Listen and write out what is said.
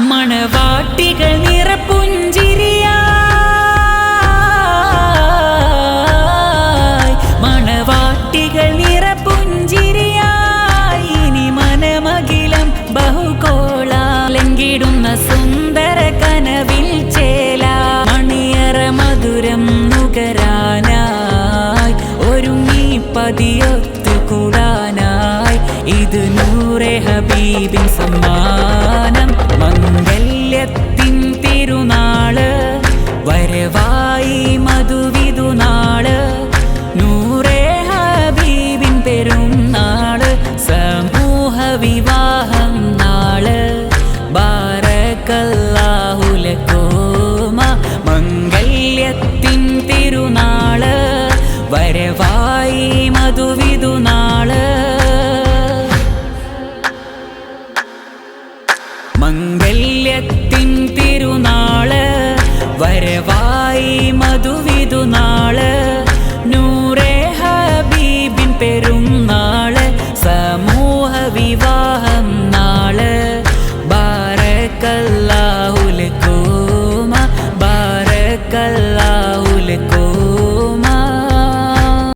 മണവാട്ടികൾ നിറപുഞ്ചിരിയായി മണവാട്ടികൾ നിറപുഞ്ചിരിയായി. ഇനി മനമകിലം ബഹുകോളാലങ്കിടുന്ന സുന്ദര കനവിൽ ചേല. മണിയറ മധുരം നുകരാനായി. ഒരുങ്ങി പതിയൊത്തു കൂടാനായി. ഇത് നൂറെ ഹബീബിൻ സമ്മാനം വിവാഹം നാൾ ബാരക്കല്ലാഹുലക്കോമ മംഗല്യത്തിൻ തിരുനാൾ വരവായി മധുവിതുനാൾ മംഗല്യത്തിൻ തിരുനാൾ വരവായി 灿烂